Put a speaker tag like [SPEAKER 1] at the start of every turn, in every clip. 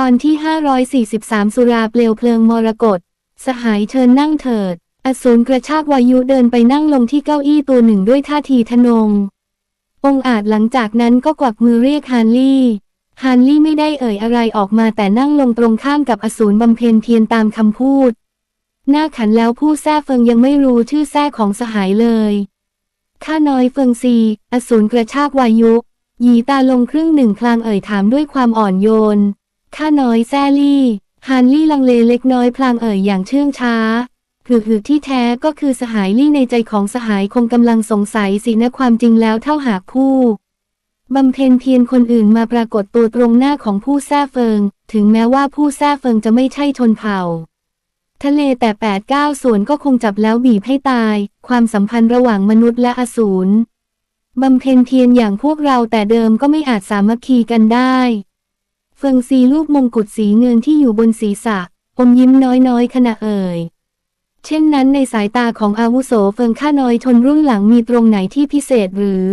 [SPEAKER 1] ตอนที่ 543 สุราเปลวเพลิงมรกตสหายเชิญนั่งเถิด อสูรกระชากวายุเดินไปนั่งลงที่เก้าอี้ตัวหนึ่งด้วยท่าทีทะนง องอาจหลังจากนั้นก็กวักมือเรียกฮานลี่ ฮานลี่ไม่ได้เอ่ยอะไรออกมาแต่นั่งลงตรงข้ามกับอสูรบำเพ็ญเพียรตามคำพูด หน้าขันแล้วผู้แท้เฟิงยังไม่รู้ชื่อแท้ของสหายเลยข้าน้อยเฟิงซี อสูรกระชากวายุ หยีตาลงครึ่งหนึ่งพลางเอ่ยถามด้วยความอ่อนโยน ข้าน้อยแซลี่ ฮานลี่ลังเลเล็กน้อยพลางเอ่ยอย่างเชื่องช้าหือหือที่แท้ก็คือสหายลี่ในใจของสหายคงกำลังสงสัยสินะความจริงแล้วเท่าหากผู้บำเพ็ญเพียรคนอื่นมาปรากฏตัวตรงหน้าของผู้แท้เฟิง ถึงแม้ว่าผู้แท้เฟิงจะไม่ใช่ชนเผ่า ทะเลแต่แปดเก้าส่วนก็คงจับแล้วบีบให้ตาย ความสัมพันธ์ระหว่างมนุษย์และอสูรบำเพ็ญเพียรอย่างพวกเราแต่เดิมก็ไม่อาจสามัคคีกันได้ เฟิงซีรูปมงกุฎสีเงินที่อยู่บนศีรษะ อมยิ้มน้อยๆขณะเอ่ย เช่นนั้นในสายตาของอาวุโสเฟิงข้าน้อยชนรุ่นหลังมีตรงไหนที่พิเศษหรือ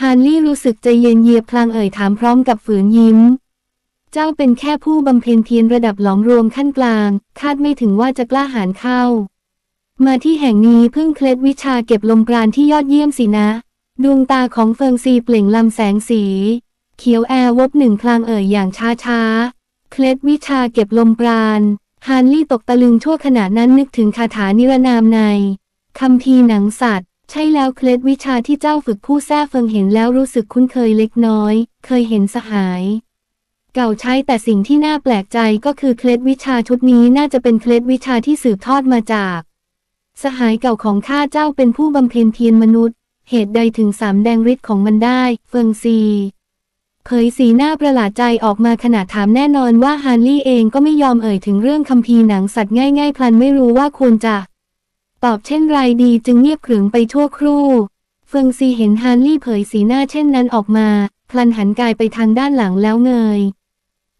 [SPEAKER 1] ฮานลี่รู้สึกใจเย็นเยียบพลางเอ่ยถามพร้อมกับฝืนยิ้ม เจ้าเป็นแค่ผู้บำเพ็ญเพียรระดับหลอมรวมขั้นกลาง คาดไม่ถึงว่าจะกล้าหาญเข้า มาที่แห่งนี้เพิ่งเคล็ดวิชาเก็บลมปราณที่ยอดเยี่ยมสินะ ดวงตาของเฟิงซีเปล่งลำแสงสี เขียวแอร์วบหนึ่งพลางเอ่ยอย่างช้าช้าๆเคล็ดวิชาเก็บลมปราณฮานลี่ตกตะลึงชั่วขณะนั้นนึกถึงคาถานิรนามในคำพีหนังสัตว์ ใช่แล้วเคล็ดวิชาที่เจ้าฝึกผู้แท้เฟิงเห็นแล้วรู้สึกคุ้นเคยเล็กน้อย เคยเห็นสหาย เก่าใช้แต่สิ่งที่น่าแปลกใจก็คือเคล็ดวิชาชุดนี้น่าจะเป็นเคล็ดวิชาที่สืบทอดมาจาก สหายเก่าของข้าเจ้าเป็นผู้บำเพ็ญเพียรมนุษย์ เหตุใดถึงสามแดงฤทธิ์ของมันได้ เฟิงซี เผยสีหน้าประหลาดใจออกมาขณะถามแน่นอนว่าฮานลี่เองก็ไม่ยอมเอ่ยถึงเรื่องคัมภีร์หนังสัตว์ง่ายๆพลันไม่รู้ว่าควรจะ ตอบเช่นไรดีจึงเงียบขรึมไปชั่วครู่ เฟิงซีเห็นฮานลี่เผยสีหน้าเช่นนั้นออกมา พลันหันกายไปทางด้านหลังแล้วเงย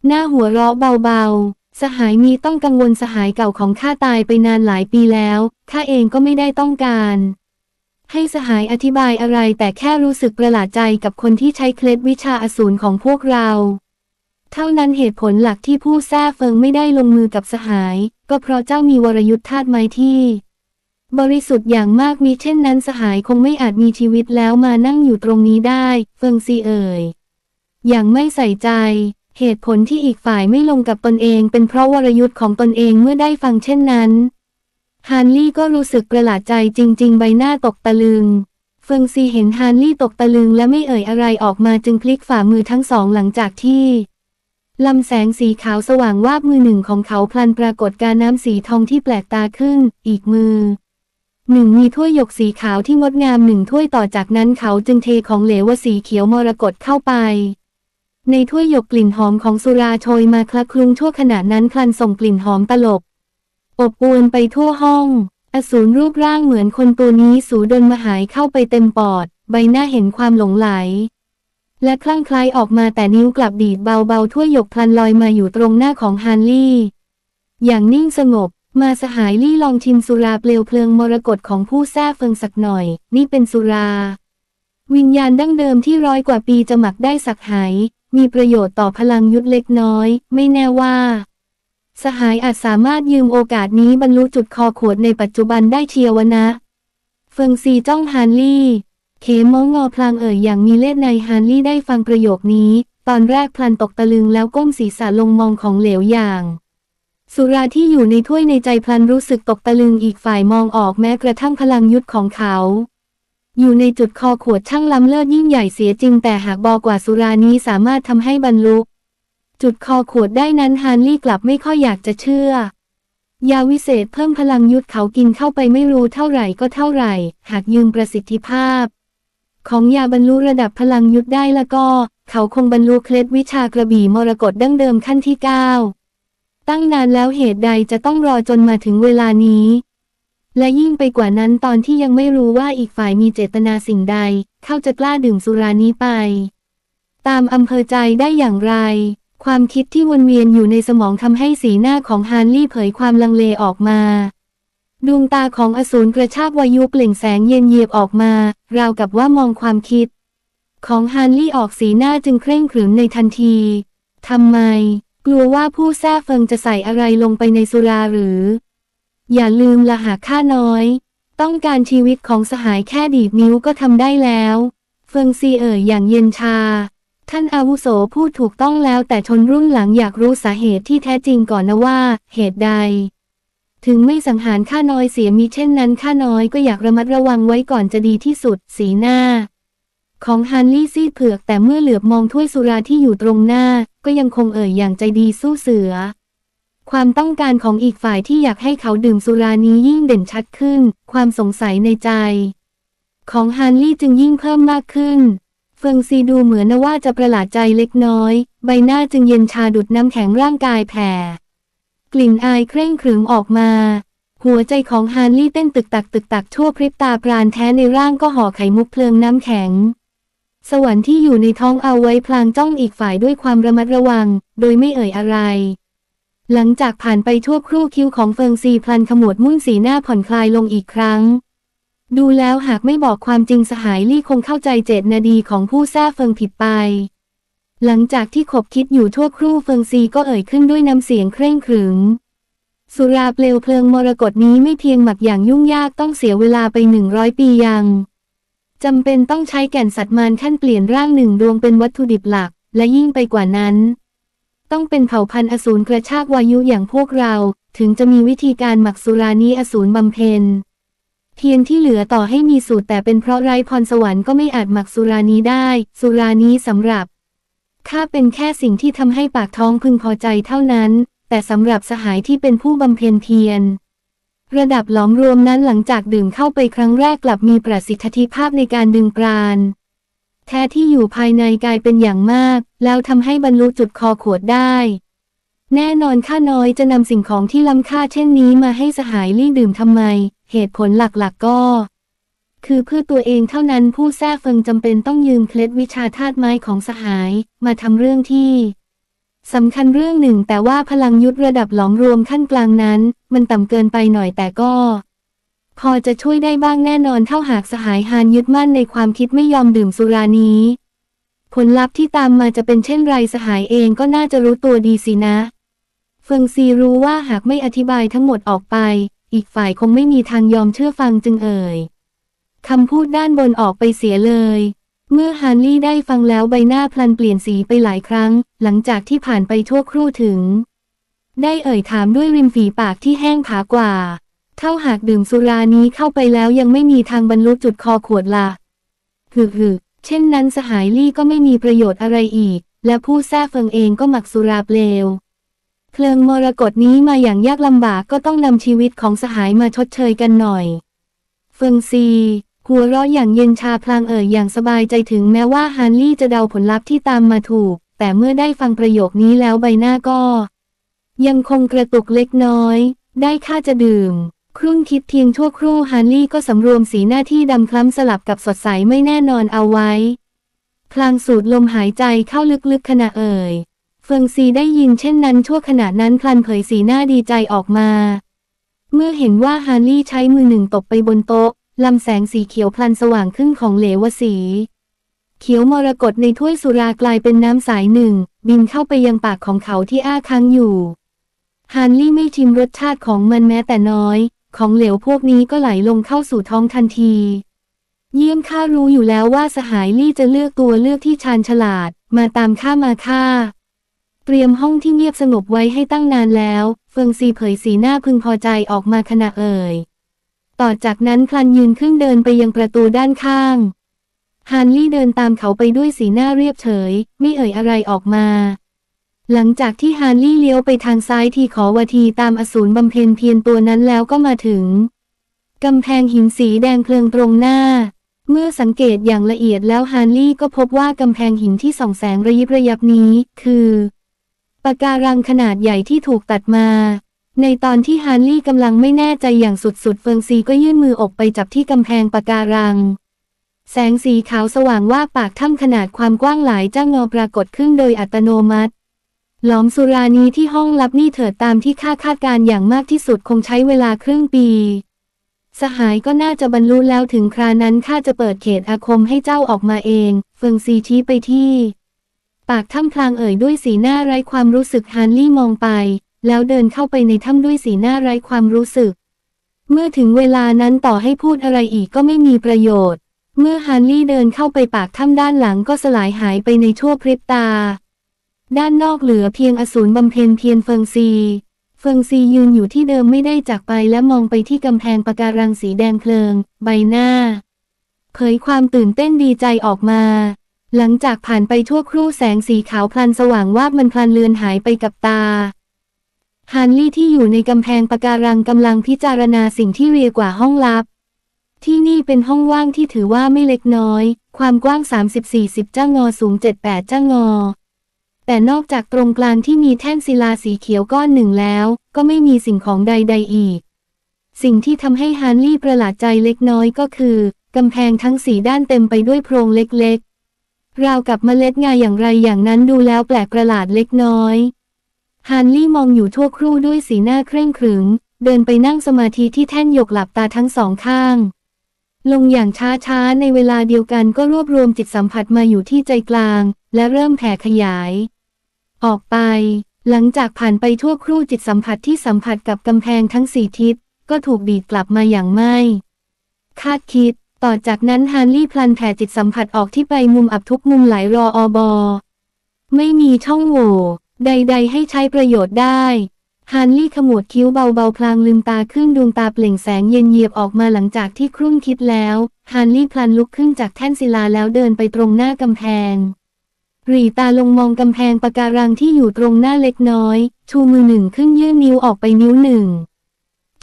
[SPEAKER 1] หน้าหัวเราะเบาๆ สหายมีต้องกังวลสหายเก่าของข้าตายไปนานหลายปีแล้วข้าเองก็ไม่ได้ต้องการ ให้สหายอธิบายอะไรแต่แค่รู้สึกประหลาดใจกับคนที่ใช้เคล็ดวิชาอสูรของพวกเรา เท่านั้นเหตุผลหลักที่ผู้แท้เฟิงไม่ได้ลงมือกับสหาย ก็เพราะเจ้ามีวรยุทธ์ธาตุไม้ที่ บริสุทธิ์อย่างมากมีเช่นนั้นสหายคงไม่อาจมีชีวิตแล้วมานั่งอยู่ตรงนี้ได้ เฟิงซีเอ่ยอย่างไม่ใส่ใจเหตุผลที่อีกฝ่ายไม่ลงกับตนเองเป็นเพราะวรยุทธ์ของตนเองเมื่อได้ฟังเช่นนั้น ฮานลี่ก็รู้สึกประหลาดใจจริง ๆ ใบหน้าตกตะลึง เฟิงซีเห็นฮานลี่ตกตะลึงและไม่เอ่ยอะไรออกมาจึงพลิกฝ่ามือทั้งสองหลังจากที่ลำแสงสีขาวสว่างวาบมือหนึ่งของเขาพลันปรากฏการน้ำสีทองที่แปลกตาขึ้น อีกมือหนึ่งมีถ้วยหยกสีขาวที่งดงามหนึ่งถ้วยต่อจากนั้นเขาจึงเทของเหลวสีเขียวมรกตเข้าไป ในถ้วยหยกกลิ่นหอมของสุราโชยมาคละคลุ้งชั่วขณะนั้นพลันส่งกลิ่นหอมตลบ อบอวนไปทั่วห้อง อสูรรูปร่างเหมือนคนตัวนี้สูดนมาหายเข้าไปเต็มปอด ใบหน้าเห็นความหลงไหล และคลั่งคล้ายออกมาแต่นิ้วกลับดีดเบาๆถ้วยหยกพลันลอยมาอยู่ตรงหน้าของฮานลี่ อย่างนิ่งสงบ มาสหายลี่ลองชิมสุราเปลวเพลิงมรกตของผู้แท้เฟิงสักหน่อย นี่เป็นสุรา วิญญาณดั้งเดิมที่ร้อยกว่าปีจะหมักได้สักหายมีประโยชน์ต่อพลังยุทธเล็กน้อย ไม่แน่ว่า สหายอาจสามารถยืมโอกาสนี้บรรลุจุดคอขวดในปัจจุบันได้เชียวนะ เฟิงซีจ้องฮานลี่ เขมองงอพลางเอ่ยอย่างมีเล่ห์ในฮานลี่ได้ฟังประโยคนี้ ตอนแรกพลันตกตะลึงแล้วก้มศีรษะลงมองของเหลวอย่าง สุราที่อยู่ในถ้วยในใจพลันรู้สึกตกตะลึงอีกฝ่ายมองออกแม้กระทั่งพลังยุทธของเขา อยู่ในจุดคอขวดช่างล้ำเลิศยิ่งใหญ่เสียจริงแต่หากบอกว่าสุรานี้สามารถทำให้บรรลุ จุดคอขวดได้นั้นฮานลี่กลับไม่ค่อยอยากจะเชื่อ ยาวิเศษเพิ่มพลังยุทธเขากินเข้าไปไม่รู้เท่าไหร่ก็เท่าไหร่ หากยืมประสิทธิภาพ ของยาบรรลุระดับพลังยุทธได้แล้วก็ เขาคงบรรลุเคล็ดวิชากระบี่มรกตดั้งเดิมขั้นที่ 9 ตั้งนานแล้วเหตุใดจะต้องรอจนมาถึงเวลานี้ และยิ่งไปกว่านั้นตอนที่ยังไม่รู้ว่าอีกฝ่ายมีเจตนาสิ่งใด เขาจะกล้าดื่มสุรานี้ไป ตามอำเภอใจได้อย่างไร ความคิดที่วนเวียนอยู่ในสมองทำให้สีหน้าของฮานลี่เผยความลังเลออกมา ดวงตาของอสูรกระชากวายุเปล่งแสงเย็นเยียบออกมา ราวกับว่ามองความคิด ของฮานลี่ออกสีหน้าจึงเคร่งขรึมในทันทีทำไม กลัวว่าผู้แท้เฟิงจะใส่อะไรลงไปในสุราหรือ อย่าลืมละหากข้าน้อย ต้องการชีวิตของสหายแค่ดีดนิ้วก็ทำได้แล้ว เฟิงซีเอ่ยอย่างเย็นชา ท่านอาวุโสพูดถูกต้องแล้วแต่ชนรุ่นหลังอยากรู้สาเหตุที่แท้จริงก่อนนะว่า เหตุใด ถึงไม่สังหารข้าน้อยเสียมีเช่นนั้นข้าน้อยก็อยากระมัดระวังไว้ก่อนจะดีที่สุด สีหน้า ของฮันลี่ซีดเผือกแต่เมื่อเหลือบมองถ้วยสุราที่อยู่ตรงหน้า ก็ยังคงเอ่ยอย่างใจดีสู้เสือ ความต้องการของอีกฝ่ายที่อยากให้เขาดื่มสุรานี้ยิ่งเด่นชัดขึ้น ความสงสัยในใจ ของฮันลี่จึงยิ่งเพิ่มมากขึ้น เฟิงซีดูเหมือนว่าจะประหลาดใจเล็กน้อย ใบหน้าจึงเย็นชาดุดน้ำแข็งร่างกายแผ่ กลิ่นอายเคร่งขรึมออกมา หัวใจของฮานลี่เต้นตึกตักตึกตักชั่วพริบตาปราณแท้ในร่างก็ห่อไขมุกเพลิงน้ำแข็ง สวรรค์ที่อยู่ในท้องเอาไว้พลางจ้องอีกฝ่ายด้วยความระมัดระวัง โดยไม่เอ่ยอะไร หลังจากผ่านไปชั่วครู่คิ้วของเฟิงซีพลันขมวดมุ่นสีหน้าผ่อนคลายลงอีกครั้ง ดูแล้วหากไม่บอกความจริงสหายลี่คงเข้าใจเจตนาดีของผู้แท้เฟิงผิดไป หลังจากที่ขบคิดอยู่ทั่วครู่เฟิงซีก็เอ่ยขึ้นด้วยน้ำเสียงเคร่งขรึม สุราเปลวเพลิงมรกตนี้ไม่เพียงหมักอย่างยุ่งยากต้องเสียเวลาไปหนึ่งร้อยปียังจำเป็นต้องใช้แก่นสัตว์มารขั้นเปลี่ยนร่างหนึ่งดวงเป็นวัตถุดิบหลัก และยิ่งไปกว่านั้น ต้องเป็นเผ่าพันธุ์อสูรกระชากวายุอย่างพวกเรา ถึงจะมีวิธีการหมักสุรานี้อสูรบำเพ็ญ เทียนที่เหลือต่อให้มีสูตรแต่เป็นเพราะไร้พรสวรรค์ก็ไม่อาจหมักสุรานี้ได้ สุรานี้สำหรับข้าเป็นแค่สิ่งที่ทำให้ปากท้องพึงพอใจเท่านั้น แต่สำหรับสหายที่เป็นผู้บำเพ็ญเพียรระดับหลอมรวมนั้นหลังจากดื่มเข้าไปครั้งแรกกลับมีประสิทธิภาพในการดึงปราณแท้ที่อยู่ภายในกายเป็นอย่างมาก แล้วทำให้บรรลุจุดคอขวดได้ แน่นอนข้าน้อยจะนำสิ่งของที่ล้ำค่าเช่นนี้มาให้สหายลี่ดื่มทำไม เหตุผลหลักๆก็ คือเพื่อตัวเองเท่านั้นผู้แท้เฟิงจำเป็นต้องยืมเคล็ดวิชาธาตุไม้ของสหาย มาทำเรื่องที่สำคัญเรื่องหนึ่งแต่ว่าพลังยุทธระดับหลอมรวมขั้นกลางนั้น มันต่ำเกินไปหน่อยแต่ก็ พอจะช่วยได้บ้างแน่นอนเท่าหากสหายฮานยึดมั่นในความคิดไม่ยอมดื่มสุรานี้ ผลลัพธ์ที่ตามมาจะเป็นเช่นไรสหายเองก็น่าจะรู้ตัวดีสินะ เฟิงซีรู้ว่าหากไม่อธิบายทั้งหมดออกไป อีกฝ่ายคงไม่มีทางยอมเชื่อฟังจึงเอ่ยคำพูดด้านบนออกไปเสียเลย เมื่อฮานลี่ได้ฟังแล้วใบหน้าพลันเปลี่ยนสีไปหลายครั้ง หลังจากที่ผ่านไปทั่วครู่ถึง ได้เอ่ยถามด้วยริมฝีปากที่แห้งผากว่า เท่าหากดื่มสุรานี้เข้าไปแล้วยังไม่มีทางบรรลุจุดคอขวดละฮึฮึเช่นนั้นสหายลี่ก็ไม่มีประโยชน์อะไรอีก และผู้แท้เฟิงเองก็หมักสุราเปลว เพลิงมรกตนี้มาอย่างยากลำบากก็ต้องนำชีวิตของสหายมาชดเชยกันหน่อย เฟิงซีหัวเราะอย่างเย็นชาพลางเอ่ยอย่างสบายใจถึงแม้ว่าฮานลี่จะเดาผลลัพธ์ที่ตามมาถูก แต่เมื่อได้ฟังประโยคนี้แล้วใบหน้าก็ ยังคงกระตุกเล็กน้อย ได้ค่าจะดื่ม ครุ่นคิดเพียงชั่วครู่ฮานลี่ก็สำรวมสีหน้าที่ดำคล้ำสลับกับสดใสไม่แน่นอนเอาไว้ พลางสูดลมหายใจเข้าลึกๆขณะเอ่ย เฟิงซีได้ยินเช่นนั้นชั่วขณะนั้นพลันเผยสีหน้าดีใจออกมา เมื่อเห็นว่าฮาร์ลี่ใช้มือหนึ่งตบไปบนโต๊ะลำแสงสีเขียวพลันสว่างขึ้นของเหลวสี เขียวมรกตในถ้วยสุรากลายเป็นน้ำสายหนึ่ง บินเข้าไปยังปากของเขาที่อ้าค้างอยู่ฮารลี่ไม่ชิมรสชาติของมันแม้แต่น้อย ของเหลวพวกนี้ก็ไหลลงเข้าสู่ท้องทันที เยี่ยมข้ารู้อยู่แล้วว่าสหายลี่จะเลือกตัวเลือกที่ชาญฉลาด มาตามข้ามาฆ่า เตรียมห้องที่เงียบสงบไว้ให้ตั้งนานแล้ว เฟิงซีเผยสีหน้าพึงพอใจออกมาขณะเอ่ย ต่อจากนั้นพลันยืนขึ้นเดินไปยังประตูด้านข้าง ฮานลี่เดินตามเขาไปด้วยสีหน้าเรียบเฉย ไม่เอ่ยอะไรออกมา หลังจากที่ฮานลี่เลี้ยวไปทางซ้ายทีขอวทีตามอสูรบำเพ็ญเพียรตัวนั้นแล้วก็มาถึงกำแพงหินสีแดงเพลิงตรงหน้า เมื่อสังเกตอย่างละเอียดแล้วฮานลี่ก็พบว่ากำแพงหินที่ส่องแสงระยิบระยับนี้ คือ ปะการังขนาดใหญ่ที่ถูกตัดมา ในตอนที่ฮานลี่กำลังไม่แน่ใจอย่างสุดๆ เฟิงซีก็ยื่นมือออกไปจับที่กำแพงปะการัง แสงสีขาวสว่างว่าปากถ้ำขนาดความกว้างหลายจ้างงอปรากฏขึ้นโดยอัตโนมัติ หลอมสุรานีที่ห้องลับนี่เถิดตามที่ข้าคาดการอย่างมากที่สุดคงใช้เวลาครึ่งปี สหายก็น่าจะบรรลุแล้วถึงครานั้นข้าจะเปิดเขตอาคมให้เจ้าออกมาเอง เฟิงซีชี้ไปที่ ปากถ้ำพลางเอ่ยด้วยสีหน้าไร้ความรู้สึกฮันลี่มองไป แล้วเดินเข้าไปในถ้ำด้วยสีหน้าไร้ความรู้สึก เมื่อถึงเวลานั้นต่อให้พูดอะไรอีกก็ไม่มีประโยชน์ เมื่อฮันลี่เดินเข้าไปปากถ้ำด้านหลังก็สลายหายไปในชั่วพริบตา ด้านนอกเหลือเพียงอสูรบำเพ็ญเพียรเฟิงซี เฟิงซียืนอยู่ที่เดิมไม่ได้จากไปและมองไปที่กำแพงปะการังสีแดงเพลิง ใบหน้า เผยความตื่นเต้นดีใจออกมา หลังจากผ่านไปชั่วครู่แสงสีขาวพลันสว่างวาบมันพลันเลือนหายไปกับตาฮันลี่ที่อยู่ในกำแพงปะการังกำลังพิจารณาสิ่งที่เรียกว่าห้องลับ ที่นี่เป็นห้องว่างที่ถือว่าไม่เล็กน้อย ความกว้าง 30-40จ้างอสูง 7-8จ้างอ แต่นอกจากตรงกลางที่มีแท่นศิลาสีเขียวก้อนหนึ่งแล้ว ก็ไม่มีสิ่งของใดๆอีก สิ่งที่ทำให้ฮันลี่ประหลาดใจเล็กน้อยก็คือ กำแพงทั้งสีด้านเต็มไปด้วยโพรงเล็กๆ ราวกับเมล็ดงาอย่างไรอย่างนั้นดูแล้วแปลกประหลาดเล็กน้อยฮันลี่มองอยู่ทั่วครู่ด้วยสีหน้าเคร่งขรึม เดินไปนั่งสมาธิที่แท่นหยกหลับตาทั้งสองข้าง ลงอย่างช้าๆ ในเวลาเดียวกันก็รวบรวมจิตสัมผัสมาอยู่ที่ใจกลาง และเริ่มแผ่ขยาย ออกไป หลังจากผ่านไปทั่วครู่จิตสัมผัสที่สัมผัสกับกำแพงทั้งสี่ทิศก็ถูกดีดกลับมาอย่างไม่ คาดคิด ต่อจากนั้นฮานลี่พลันแผ่จิตสัมผัสออกที่ไปมุมอับทุกมุมหลายรออบอ ไม่มีช่องโหว่ใด ๆ ให้ใช้ประโยชน์ได้ฮานลี่ขมวดคิ้วเบาๆ พลางลืมตาขึ้นดวงตาเปล่งแสงเย็นเยียบออกมาหลังจากที่ครุ่นคิดแล้วฮานลี่พลันลุกขึ้นจากแท่นศิลาแล้วเดินไปตรงหน้ากำแพงหรีตาลงมองกำแพงปะการังที่อยู่ตรงหน้าเล็กน้อย ชูมือหนึ่งขึ้นยื่นนิ้วออกไปนิ้วหนึ่ง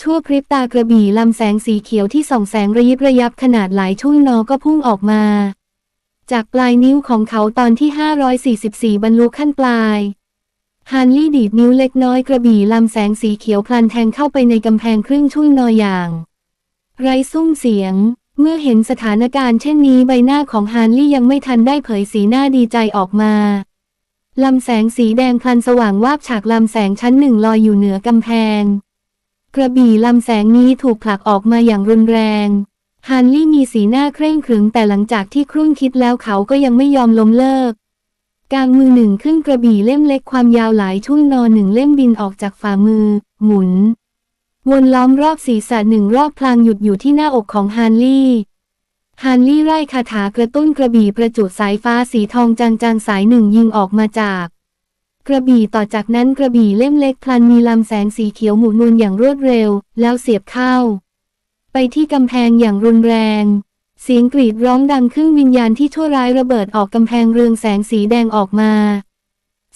[SPEAKER 1] ชั่วพริบตากระบี่ลำแสงสีเขียวที่ส่องแสงระยิบระยับขนาดหลายชุ่งนอก็พุ่งออกมา จากปลายนิ้วของเขาตอนที่ 544 บรรลุขั้นปลายฮานลี่ดีดนิ้วเล็กน้อยกระบี่ลำแสงสีเขียวพลันแทงเข้าไปในกำแพงครึ่งชุ่งนออย่าง ไร้ซุ้มเสียง เมื่อเห็นสถานการณ์เช่นนี้ใบหน้าของฮานลี่ยังไม่ทันได้เผยสีหน้าดีใจออกมาลำแสงสีแดงพลันสว่างวาบฉากลำแสงชั้นหนึ่งลอยอยู่เหนือกำแพง กระบี่ลำแสงนี้ถูกผลักออกมาอย่างรุนแรงฮานลี่มีสีหน้าเคร่งขรึมแต่หลังจากที่ครุ่นคิดแล้วเขาก็ยังไม่ยอมล้มเลิก กางมือหนึ่งขึ้นกระบี่เล่มเล็กความยาวหลายชุ่นนอนหนึ่งเล่มบินออกจากฝ่ามือ หมุน วนล้อมรอบศีรษะหนึ่งรอบพลางหยุดอยู่ที่หน้าอกของฮานลี่ฮานลี่ไล่คาถากระตุ้นกระบี่ประจุสายฟ้าสีทองจางๆสายหนึ่งยิงออกมาจาก กระบี่ต่อจากนั้นกระบี่เล่มเล็กพลันมีลำแสงสีเขียวหมุนวนอย่างรวดเร็ว แล้วเสียบเข้า ไปที่กำแพงอย่างรุนแรง เสียงกรีดร้องดังขึ้นวิญญาณที่ชั่วร้ายระเบิดออกกำแพงเรืองแสงสีแดงออกมา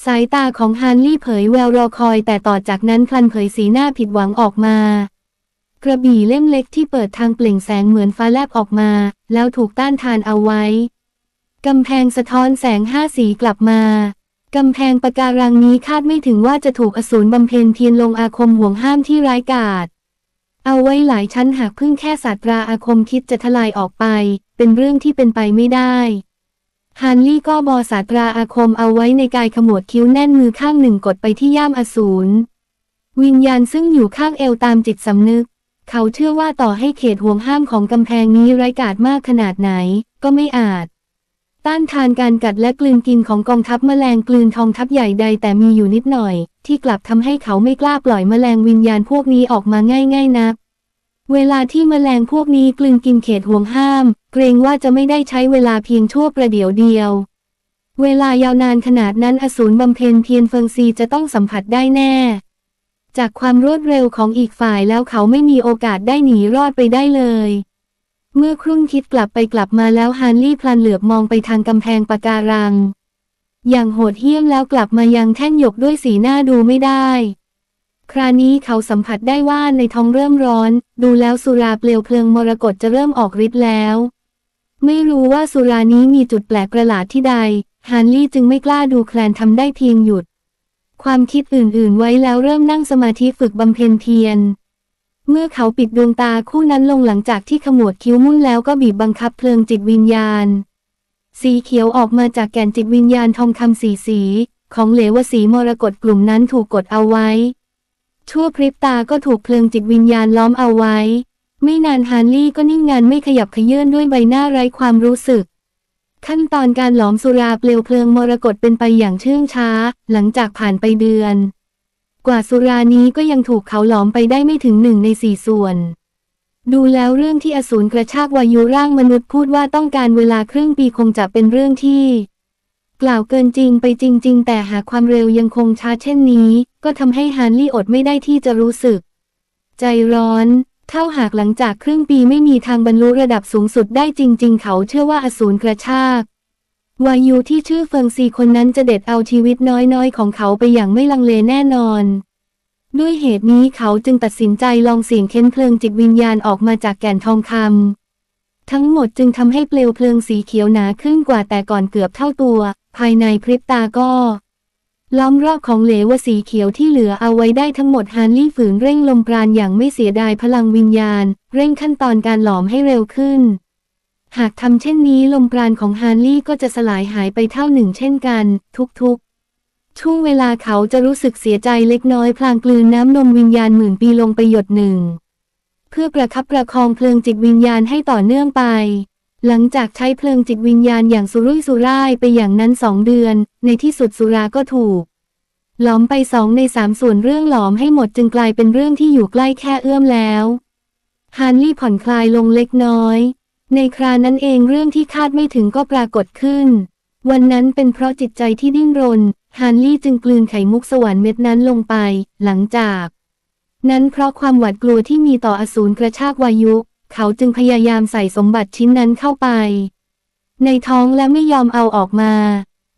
[SPEAKER 1] สายตาของฮานลี่เผยแววรอคอยแต่ต่อจากนั้นพลันเผยสีหน้าผิดหวังออกมา กระบี่เล่มเล็กที่เปิดทางเปล่งแสงเหมือนฟ้าแลบออกมา แล้วถูกต้านทานเอาไว้กำแพงสะท้อนแสงห้าสีกลับมา กำแพงปะการังนี้คาดไม่ถึงว่าจะถูกอสูรบำเพ็ญเพียรลงอาคมห่วงห้ามที่ร้ายกาจเอาไว้หลายชั้นหากพึ่งแค่ศาสตราอาคมคิดจะทลายออกไป เป็นเรื่องที่เป็นไปไม่ได้ฮันลี่ก็บอศาสตราอาคมเอาไว้ในกายขมวดคิ้วแน่นมือข้างหนึ่งกดไปที่ย่ามอสูรวิญญาณซึ่งอยู่ข้างเอวตามจิตสำนึก เขาเชื่อว่าต่อให้เขตห่วงห้ามของกำแพงนี้ไร้กาจมากขนาดไหน ก็ไม่อาจ ต้านทานการกัดและกลืนกินของกองทัพแมลงกลืนทองทัพใหญ่ใดแต่มีอยู่นิดหน่อย ที่กลับทำให้เขาไม่กล้าปล่อยแมลงวิญญาณพวกนี้ออกมาง่ายๆนัก เวลาที่แมลงพวกนี้กลืนกินเขตห่วงห้าม เกรงว่าจะไม่ได้ใช้เวลาเพียงชั่วประเดี๋ยวเดียว เวลายาวนานขนาดนั้นอสูรบำเพ็ญเพียรเฟิงซีจะต้องสัมผัสได้แน่ จากความรวดเร็วของอีกฝ่ายแล้วเขาไม่มีโอกาสได้หนีรอดไปได้เลย เมื่อครุ่นคิดกลับไปกลับมาแล้วฮานลี่พลันเหลือบมองไปทางกำแพงปะการัง อย่างโหดเหี้ยมแล้วกลับมายังแท่นหยกด้วยสีหน้าดูไม่ได้ คราวนี้เขาสัมผัสได้ว่าในท้องเริ่มร้อน ดูแล้วสุราเปลวเพลิงมรกตจะเริ่มออกฤทธิ์แล้ว ไม่รู้ว่าสุรานี้มีจุดแปลกประหลาดที่ใดฮานลี่จึงไม่กล้าดูแคลนทำได้เพียงหยุด ความคิดอื่นๆไว้แล้วเริ่มนั่งสมาธิฝึกบำเพ็ญเพียร เมื่อเขาปิดดวงตาคู่นั้นลงหลังจากที่ขมวดคิ้วมุ่นแล้วก็บีบบังคับเพลิงจิตวิญญาณ สีเขียวออกมาจากแก่นจิตวิญญาณทองคำสีสี ของเหลวสีมรกตกลุ่มนั้นถูกกดเอาไว้ ชั่วพริบตาก็ถูกเพลิงจิตวิญญาณล้อมเอาไว้ ไม่นานฮานลี่ก็นิ่งงันไม่ขยับเขยื่นด้วยใบหน้าไร้ความรู้สึก ขั้นตอนการหลอมสุราเปลวเพลิงมรกตเป็นไปอย่างเชื่องช้า หลังจากผ่านไปเดือน กว่าสุรานี้ก็ยังถูกเขาหลอมไปได้ไม่ถึงหนึ่งในสี่ส่วน ดูแล้วเรื่องที่อสูรกระชากวายุร่างมนุษย์พูดว่าต้องการเวลาครึ่งปีคงจะเป็นเรื่องที่ กล่าวเกินจริงไปจริง ๆ แต่หากความเร็วยังคงช้าเช่นนี้ ก็ทำให้ฮานลี่อดไม่ได้ที่จะรู้สึก ใจร้อนเท่าหากหลังจากครึ่งปีไม่มีทางบรรลุระดับสูงสุดได้จริง ๆ เขาเชื่อว่าอสูรกระชาก วายุที่ชื่อเฟิงซีคนนั้นจะเด็ดเอาชีวิตน้อยๆ ของเขาไปอย่างไม่ลังเลแน่นอน ด้วยเหตุนี้เขาจึงตัดสินใจลองเสี่ยงเค้นเพลิงจิตวิญญาณออกมาจากแก่นทองคำทั้งหมดจึงทำให้เปลวเพลิงสีเขียวหนาขึ้นกว่าแต่ก่อนเกือบเท่าตัว ภายในพริบตาก็ล้อมรอบของเหลวสีเขียวที่เหลือเอาไว้ได้ทั้งหมดฮานลี่ฝืนเร่งลมปราณอย่างไม่เสียดายพลังวิญญาณ เร่งขั้นตอนการหลอมให้เร็วขึ้น หากทำเช่นนี้ลมปราณของฮานลี่ก็จะสลายหายไปเท่าหนึ่งเช่นกัน ทุกๆ ช่วงเวลาเขาจะรู้สึกเสียใจเล็กน้อยพลางกลืนน้ำนมวิญญาณหมื่นปีลงไปหยดหนึ่ง เพื่อประคับประคองเพลิงจิตวิญญาณให้ต่อเนื่องไป หลังจากใช้เพลิงจิตวิญญาณอย่างสุรุ่ยสุร่ายไปอย่างนั้นสองเดือน ในที่สุดสุราก็ถูก หลอมไปสองในสามส่วนเรื่องหลอมให้หมดจึงกลายเป็นเรื่องที่อยู่ใกล้แค่เอื้อมแล้วฮานลี่ผ่อนคลายลงเล็กน้อย ในครานั้นเองเรื่องที่คาดไม่ถึงก็ปรากฏขึ้น วันนั้นเป็นเพราะจิตใจที่ดิ้นรน ฮานลี่จึงกลืนไข่มุกสวรรค์เม็ดนั้นลงไป หลังจาก นั้นเพราะความหวาดกลัวที่มีต่ออสูรกระชากวายุ เขาจึงพยายามใส่สมบัติชิ้นนั้นเข้าไป ในท้องและไม่ยอมเอาออกมา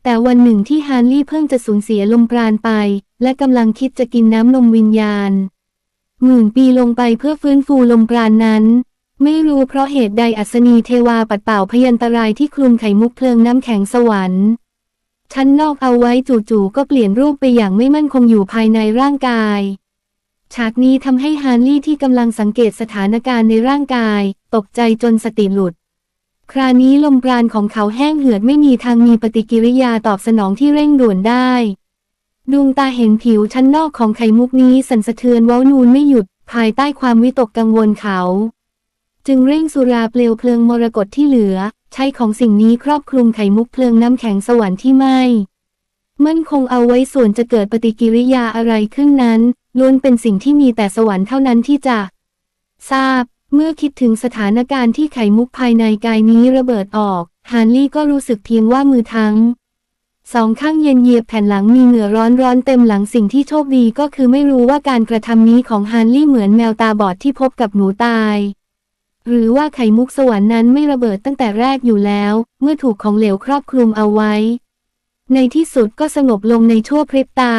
[SPEAKER 1] แต่วันหนึ่งที่ฮานลี่เพิ่งจะสูญเสียลมปราณไป และกำลังคิดจะกินน้ำนมวิญญาณหมื่นปีลงไปเพื่อฟื้นฟูลมปราณนั้น ไม่รู้เพราะเหตุใดอัศนีเทวาปัดเป่าพยันตรายที่คลุมไข่มุกเพลิงน้ำแข็งสวรรค์ชั้นนอกเอาไว้จู่ๆก็เปลี่ยนรูปไปอย่างไม่มั่นคงอยู่ภายในร่างกาย ฉากนี้ทำให้ฮานลี่ที่กำลังสังเกตสถานการณ์ในร่างกาย ตกใจจนสติหลุด คราวนี้ลมปราณของเขาแห้งเหือดไม่มีทางมีปฏิกิริยาตอบสนองที่เร่งด่วนได้ ดวงตาเห็นผิวชั้นนอกของไข่มุกนี้สั่นสะเทือนว้านูนไม่หยุดภายใต้ความวิตกกังวลเขา จึงเร่งสุราเปลวเพลิงมรกตที่เหลือ ใช้ของสิ่งนี้ครอบคลุมไขมุกเพลิงน้ำแข็งสวรรค์ที่ไหม้มั่นคงเอาไว้ส่วนจะเกิดปฏิกิริยาอะไรขึ้นนั้นล้วนเป็นสิ่งที่มีแต่สวรรค์เท่านั้นที่จะ ทราบ เมื่อคิดถึงสถานการณ์ที่ไขมุกภายในกายนี้ระเบิดออกฮานลี่ก็รู้สึกเพียงว่ามือทั้งสองข้างเย็นเยียบแผ่นหลังมีเหงื่อร้อนร้อนเต็มหลังสิ่งที่โชคดีก็คือไม่รู้ว่าการกระทำนี้ของฮานลี่เหมือนแมวตาบอดที่พบกับหนูตาย หรือว่าไข่มุกสวรรค์นั้นไม่ระเบิดตั้งแต่แรกอยู่แล้ว เมื่อถูกของเหลวครอบคลุมเอาไว้ ในที่สุดก็สงบลงในชั่วพริบตา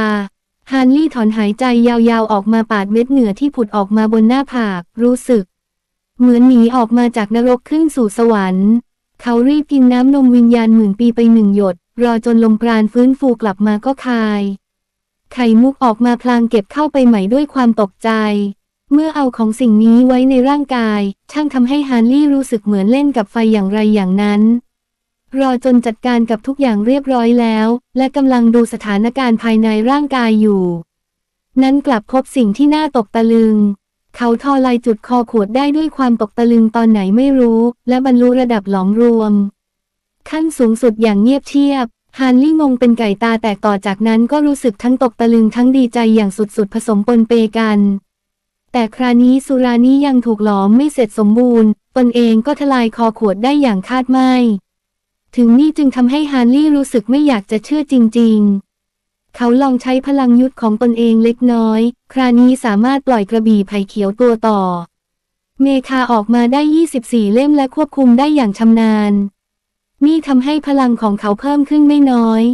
[SPEAKER 1] ฮานลี่ถอนหายใจยาวๆออกมาปาดเม็ดเหงื่อที่ผุดออกมาบนหน้าผาก รู้สึก เหมือนหนีออกมาจากนรกขึ้นสู่สวรรค์ เขารีบกินน้ำนมวิญญาณหมื่นปีไปหนึ่งหยด รอจนลมปราณฟื้นฟูกลับมาก็คาย ไข่มุกออกมาพลางเก็บเข้าไปใหม่ด้วยความตกใจ เมื่อเอาของสิ่งนี้ไว้ในร่างกาย ช่างทำให้ฮานลี่รู้สึกเหมือนเล่นกับไฟอย่างไรอย่างนั้น รอจนจัดการกับทุกอย่างเรียบร้อยแล้ว และกำลังดูสถานการณ์ภายในร่างกายอยู่ นั้นกลับพบสิ่งที่น่าตกตะลึง เขาทอลายจุดคอขวดได้ด้วยความตกตะลึงตอนไหนไม่รู้ และบรรลุระดับหลอมรวม ขั้นสูงสุดอย่างเงียบเชียบฮานลี่งงเป็นไก่ตาแตกต่อจากนั้นก็รู้สึกทั้งตกตะลึงทั้งดีใจอย่างสุดๆผสมปนเปกัน แต่ครานี้สุรานี้ยังถูกหลอมไม่เสร็จสมบูรณ์ ตนเองก็ทลายคอขวดได้อย่างคาดไม่ ถึงนี่จึงทำให้ฮานลี่รู้สึกไม่อยากจะเชื่อจริง ๆเขาลองใช้พลังยุทธของตนเองเล็กน้อย ครานี้สามารถปล่อยกระบี่ไผ่เขียวตัวต่อ เมคาออกมาได้ 24 เล่มและควบคุมได้อย่างชำนาญ นี่ทำให้พลังของเขาเพิ่มขึ้นไม่น้อย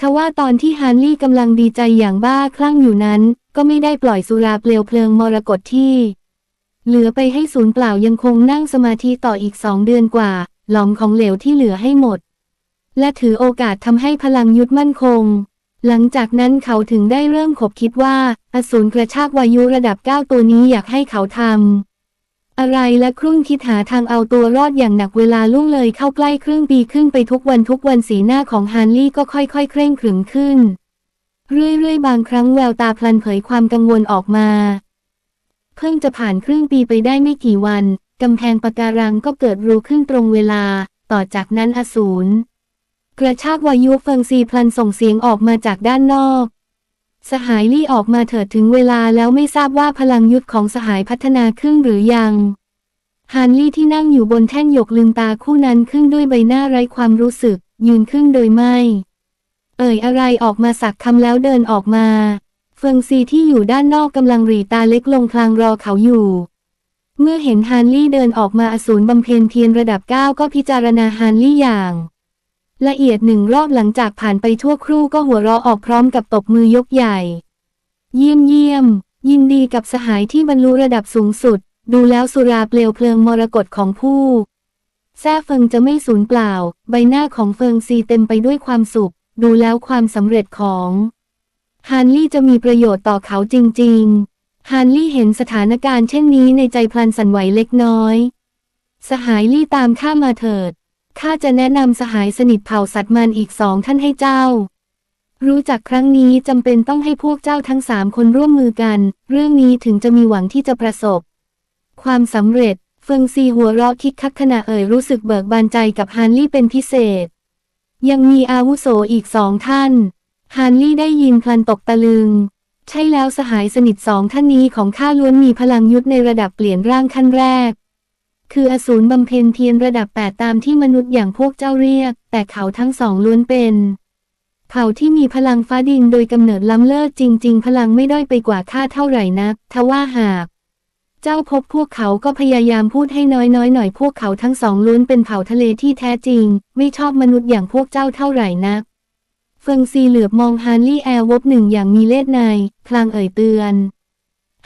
[SPEAKER 1] ทว่าตอนที่ฮานลี่กำลังดีใจอย่างบ้าคลั่งอยู่นั้น ก็ไม่ได้ปล่อยสุราเปลวเพลิงมรกตที่ เหลือไปให้ศูนย์เปล่ายังคงนั่งสมาธิต่ออีกสองเดือนกว่า หลอมของเหลวที่เหลือให้หมด และถือโอกาสทำให้พลังยุทธมั่นคง หลังจากนั้นเขาถึงได้เริ่มขบคิดว่า อสูรกระชากวายุระดับเก้าตัวนี้อยากให้เขาทำ อะไรและครุ่นคิดหาทางเอาตัวรอดอย่างหนักเวลาล่วงเลยเข้าใกล้ครึ่งปีขึ้นไปทุกวันทุกวันสีหน้าของฮานลี่ก็ค่อยๆ เคร่งขรึมขึ้น เรื่อยๆ บางครั้งแววตาพลันเผยความกังวลออกมา เพิ่งจะผ่านครึ่งปีไปได้ไม่กี่วัน กำแพงปะการังก็เกิดรูขึ้นตรงเวลา ต่อจากนั้นอสูรกระชากวายุเฟิงซีพลันส่งเสียงออกมาจากด้านนอก สหายลี่ออกมาเถิดถึงเวลาแล้วไม่ทราบว่าพลังยุทธของสหายพัฒนาขึ้นหรือยังฮานลี่ที่นั่งอยู่บนแท่นหยกลืมตาคู่นั้นขึ้นด้วยใบหน้าไร้ความรู้สึก ยืนขึ้นโดยไม่ เอ่ยอะไรออกมาสักคำแล้วเดินออกมา เฟิงซีที่อยู่ด้านนอกกำลังหรีตาเล็กลงพลางรอเขาอยู่ เมื่อเห็นฮานลี่เดินออกมาอสูรบำเพ็ญเพียรระดับเก้าก็พิจารณาฮานลี่อย่าง ละเอียดหนึ่งรอบหลังจากผ่านไปทั่วครู่ก็หัวเราะออกพร้อมกับตบมือยกใหญ่ เยี่ยมเยี่ยม ยินดีกับสหายที่บรรลุระดับสูงสุด ดูแล้วสุราเปลวเพลิงมรกตของผู้แซ่เฟิงจะไม่สูญเปล่า ใบหน้าของเฟิงซีเต็มไปด้วยความสุข ดูแล้วความสำเร็จของฮานลี่จะมีประโยชน์ต่อเขาจริง ๆ ฮานลี่เห็นสถานการณ์เช่นนี้ในใจพลันสั่นไหวเล็กน้อย สหายลี่ตามข้ามาเถิด ข้าจะแนะนำสหายสนิทเผ่าสัตว์มันอีกสองท่านให้เจ้า รู้จักครั้งนี้จำเป็นต้องให้พวกเจ้าทั้งสามคนร่วมมือกัน เรื่องนี้ถึงจะมีหวังที่จะประสบ ความสำเร็จ เฟิงซีหัวเราะคิกคักขณะเอ่ยรู้สึกเบิกบานใจกับฮานลี่เป็นพิเศษ ยังมีอาวุโสอีกสองท่าน ฮานลี่ได้ยินพลันตกตะลึง ใช่แล้วสหายสนิทสองท่านนี้ของข้าล้วนมีพลังยุทธในระดับเปลี่ยนร่างขั้นแรก คืออสูรบำเพ็ญเพียรระดับแปดตามที่มนุษย์อย่างพวกเจ้าเรียก แต่เขาทั้งสองล้วนเป็น เผ่าที่มีพลังฟ้าดินโดยกำเนิดล้ำเลิศจริง ๆ พลังไม่ด้อยไปกว่าข้าเท่าไหร่นักทว่าหาก เจ้าพบพวกเขาก็พยายามพูดให้น้อยๆหน่อยพวกเขาทั้งสองล้วนเป็นเผ่าทะเลที่แท้จริง ไม่ชอบมนุษย์อย่างพวกเจ้าเท่าไหร่นัก เฟิงซีเหลือบมองฮานลี่แอร์วบหนึ่งอย่างมีเล่ห์ในพลางเอ่ยเตือน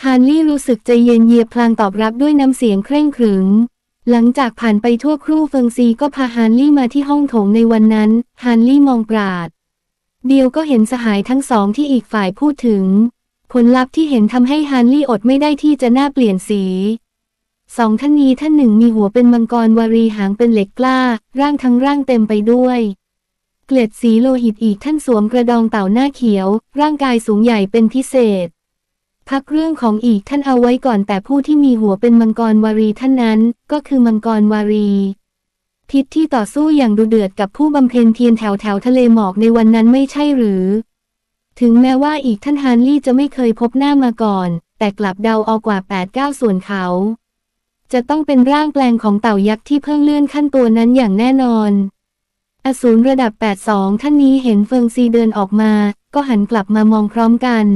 [SPEAKER 1] ฮานลี่รู้สึกใจเย็นเยียบพลางตอบรับด้วยน้ำเสียงเคร่งขรึม หลังจากผ่านไปทั่วครู่เฟิงซีก็พาฮานลี่มาที่ห้องโถงในวันนั้น ฮานลี่มองปราด เดียวก็เห็นสหายทั้งสองที่อีกฝ่ายพูดถึง ผลลัพธ์ที่เห็นทำให้ฮานลี่อดไม่ได้ที่จะหน้าเปลี่ยนสีสองท่านนี้ท่านหนึ่งมีหัวเป็นมังกรวารีหางเป็นเหล็กกล้า ร่างทั้งร่างเต็มไปด้วย เกล็ดสีโลหิตอีกท่านสวมกระดองเต่าหน้าเขียว ร่างกายสูงใหญ่เป็นพิเศษ พักเรื่องของอีกท่านเอาไว้ก่อนแต่ผู้ที่มีหัวเป็นมังกรวารีท่านนั้น ก็คือมังกรวารีพิษที่ต่อสู้อย่างดุเดือดกับผู้บำเพ็ญเพียรแถวแถวทะเลหมอกในวันนั้นไม่ใช่หรือ ถึงแม้ว่าอีกท่านฮานลี่จะไม่เคยพบหน้ามาก่อน แต่กลับเดาเอากว่า8 9ส่วนเขา จะต้องเป็นร่างแปลงของเต่ายักษ์ที่เพิ่งเลื่อนขั้นตัวนั้นอย่างแน่นอนอสูรระดับ 82 ท่านนี้เห็นเฟิงซีเดินออกมา ก็หันกลับมามองพร้อมกัน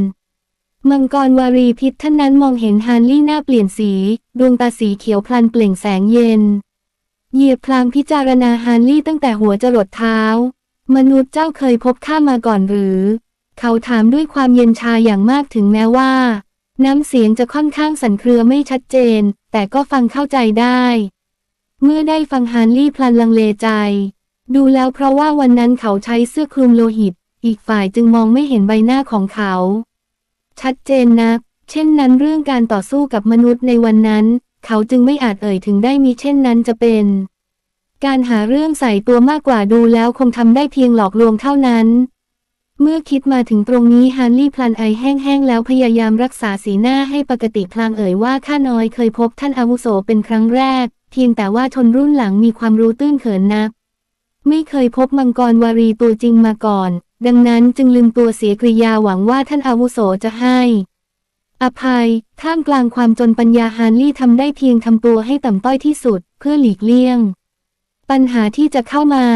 [SPEAKER 1] มังกรวารีพิษท่านนั้นมองเห็นฮานลี่หน้าเปลี่ยนสี ดวงตาสีเขียวพลันเปล่งแสงเย็น เหยียบพลางพิจารณาฮานลี่ตั้งแต่หัวจรดเท้า มนุษย์เจ้าเคยพบข้ามาก่อนหรือ เขาถามด้วยความเย็นชาอย่างมากถึงแม้ว่า น้ำเสียงจะค่อนข้างสั่นเครือไม่ชัดเจน แต่ก็ฟังเข้าใจได้ เมื่อได้ฟังฮานลี่พลันลังเลใจ ดูแล้วเพราะว่าวันนั้นเขาใช้เสื้อคลุมโลหิต อีกฝ่ายจึงมองไม่เห็นใบหน้าของเขา ชัดเจนนัก เช่นนั้นเรื่องการต่อสู้กับมนุษย์ในวันนั้น เขาจึงไม่อาจเอ่ยถึงได้มีเช่นนั้นจะเป็น การหาเรื่องใส่ตัวมากกว่าดูแล้วคงทำได้เพียงหลอกลวงเท่านั้น เมื่อคิดมาถึงตรงนี้ฮานลี่พลันไอแห้งๆแล้วพยายามรักษาสีหน้าให้ปกติพลางเอ่ยว่าข้าน้อยเคยพบท่านอาวุโสเป็นครั้งแรก เพียงแต่ว่าชนรุ่นหลังมีความรู้ตื้นเขินนัก ไม่เคยพบมังกรวารีตัวจริงมาก่อน ดังนั้นจึงลืมตัวเสียกริยาหวังว่าท่านอาวุโสจะให้ อภัย ท่ามกลางความจนปัญญาฮานลี่ทำได้เพียงทำตัวให้ต่ำต้อยที่สุด เพื่อหลีกเลี่ยง ปัญหาที่จะเข้ามา